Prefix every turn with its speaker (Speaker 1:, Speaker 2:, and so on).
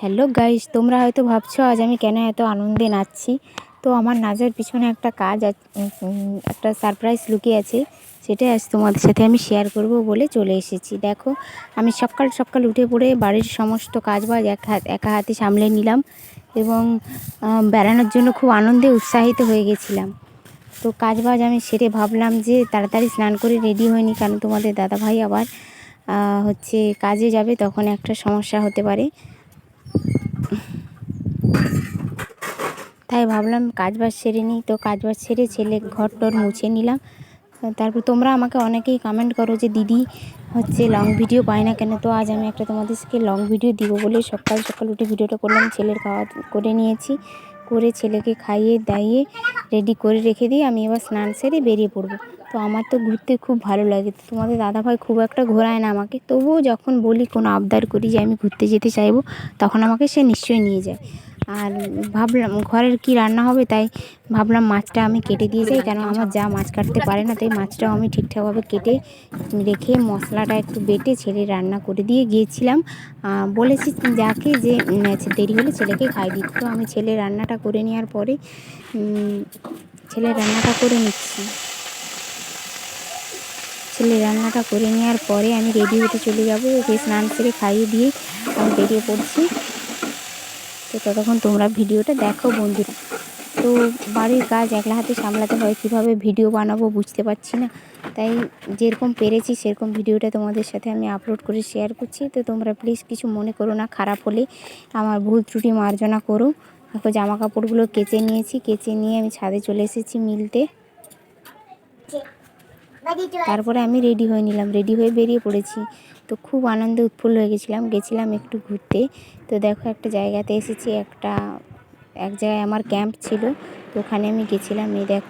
Speaker 1: Hello guys তোমরা হয়তো ভাবছ আজ আমি কেন এত আনন্দে নাচছি? তো আমার নাচের পিছনে একটা কাজ একটা সারপ্রাইজ লুকিয়ে আছে। সেটাই আজ তোমাদের সাথে আমি শেয়ার করব বলে চলে এসেছি। দেখো, আমি সকাল সকাল উঠে পড়ে বাড়ির সমস্ত কাজ বাজ এক একা হাতে সামলে নিলাম এবং বেড়ানোর জন্য খুব আনন্দে উৎসাহিত হয়ে গেছিলাম। তো কাজ বাজ আমি সেরে ভাবলাম যে তাড়াতাড়ি স্নান করে রেডি হয়নি, কারণ তোমাদের দাদাভাই আবার হচ্ছে কাজে যাবে, তখন একটা সমস্যা হতে পারে। তাই ভাবলাম কাজ বাজ সেরে নিই। তো কাজ বাজ সেরে ছেলে ঘর টর মুছে নিলাম। তারপর তোমরা আমাকে অনেকেই কমেন্ট করো যে, দিদি, হচ্ছে লং ভিডিও পায় না কেন? তো আজ আমি একটা তোমাদেরকে লং ভিডিও দিব বলে সকাল সকাল উঠে ভিডিওটা করলাম। ছেলের খাওয়া করে নিয়েছি। করে ছেলেকে খাইয়ে দাইয়ে রেডি করে রেখে দিয়ে আমি এবার স্নান সেরে বেরিয়ে পড়ব। তো আমার তো ঘুরতে খুব ভালো লাগে। তোমাদের দাদাভাই খুব একটা ঘোরায় না আমাকে। তবুও যখন বলি কোনো আবদার করি যে আমি ঘুরতে যেতে চাইব, তখন আমাকে সে নিশ্চয়ই নিয়ে যায়। আর ভাবলাম ঘরের কি রান্না হবে তাই ভাবলাম মাছটা আমি কেটে দিয়ে যাই কেন আমার যা মাছ কাটতে পারে না তাই মাছটাও আমি ঠিকঠাকভাবে কেটে রেখে মশলাটা একটু বেটে ছেলে রান্না করে দিয়ে গিয়েছিলাম। বলেছি যাকে যে আচ্ছা, দেরি হলে ছেলেকে খাই দিতে তো আমি ছেলে রান্নাটা করে নেওয়ার পরে ছেলে রান্নাটা করে নিচ্ছি। ছেলে রান্নাটা করে নেওয়ার পরে আমি রেডি হতে চলে যাব ওকে স্নান করে খাইয়ে দিয়ে আমি বেরিয়ে পড়ছি। তো ততক্ষণ তোমরা ভিডিওটা দেখো বন্ধুরা। তো বাড়ির কাজ একলা হাতে সামলাতে হয়, কীভাবে ভিডিও বানাবো বুঝতে পারছি না। তাই যেরকম পেরেছি সেরকম ভিডিওটা তোমাদের সাথে আমি আপলোড করে শেয়ার করছি। তো তোমরা প্লিজ কিছু মনে করো না, খারাপ হলে আমার ভুল ত্রুটি মার্জনা করো। দেখো জামা কাপড়গুলো কেচে নিয়েছি, কেচে নিয়ে আমি ছাদে চলে এসেছি মিলতে। তারপরে আমি রেডি হয়ে নিলাম রেডি হয়ে বেরিয়ে পড়েছি। তো খুব আনন্দে উৎফুল্ল হয়ে গেছিলাম গেছিলাম একটু ঘুরতে। তো দেখো একটা জায়গাতে এসেছি, একটা, এক জায়গায় আমার ক্যাম্প ছিল, তো ওখানে আমি গেছিলাম, এই দেখো।